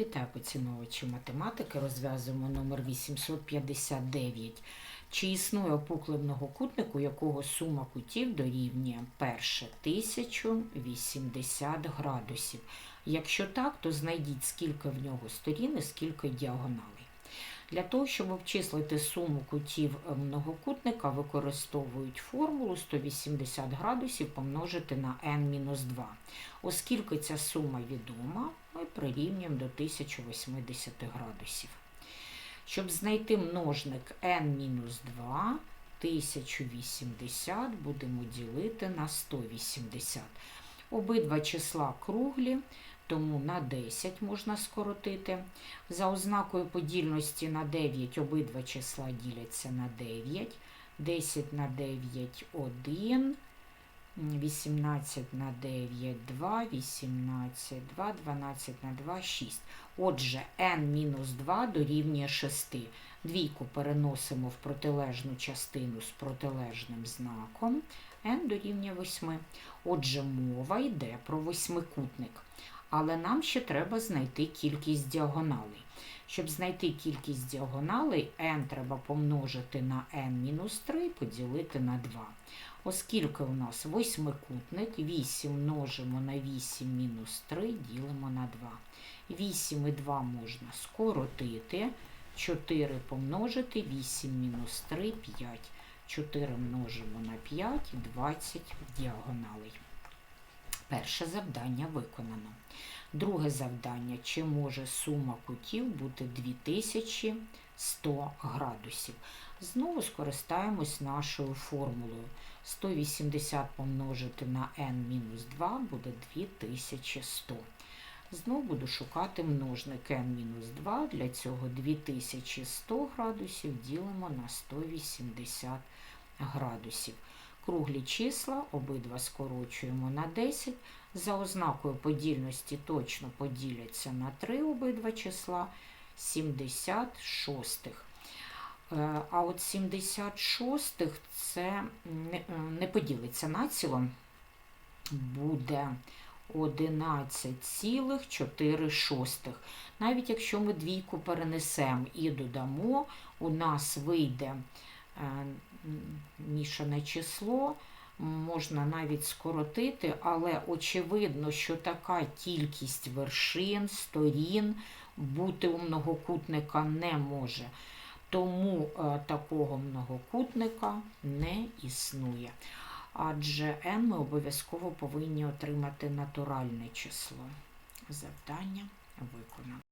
Вітаю поціновувачі математики. Розв'язуємо номер 859. Чи існує опуклий многокутник, у якого сума кутів дорівнює перше 1080 градусів? Якщо так, то знайдіть, скільки в нього сторін і скільки діагоналей. Для того, щоб обчислити суму кутів е, многокутника, використовують формулу 180 градусів помножити на n-2. Оскільки ця сума відома, ми прирівнюємо до 1080 градусів. Щоб знайти множник n-2, 1080 будемо ділити на 180. Обидва числа круглі, тому на 10 можна скоротити. За ознакою подільності на 9 обидва числа діляться на 9. 10 на 9 – 1. 18 на 9 – 2, 18, 2, 12 на 2 – 6. Отже, n-2 дорівнює 6. Двійку переносимо в протилежну частину з протилежним знаком. n дорівнює 8. Отже, мова йде про восьмикутник. Але нам ще треба знайти кількість діагоналей. Щоб знайти кількість діагоналей, n треба помножити на n-3 і поділити на 2. Оскільки у нас восьмикутник, 8 множимо на 8 мінус 3 ділимо на 2. 8 і 2 можна скоротити. 4 помножити, 8 мінус 3 – 5. 4 множимо на 5 – 20 діагоналей. Перше завдання виконано. Друге завдання. Чи може сума кутів бути 2100 градусів? Знову скористаємось нашою формулою. 180 помножити на n-2 буде 2100. Знову буду шукати множник n-2. Для цього 2100 градусів ділимо на 180 градусів. Круглі числа обидва скорочуємо на 10. За ознакою подільності точно поділяться на 3 обидва числа 76. Е, А от 76 це не, не поділиться націло, буде 11,4. Навіть якщо ми двійку перенесемо і додамо, у нас вийде е, мішане число, можна навіть скоротити, але очевидно, що така кількість вершин, сторін бути у многокутника не може. Тому е, такого многокутника не існує. Адже n ми обов'язково повинні отримати натуральне число. Завдання виконано.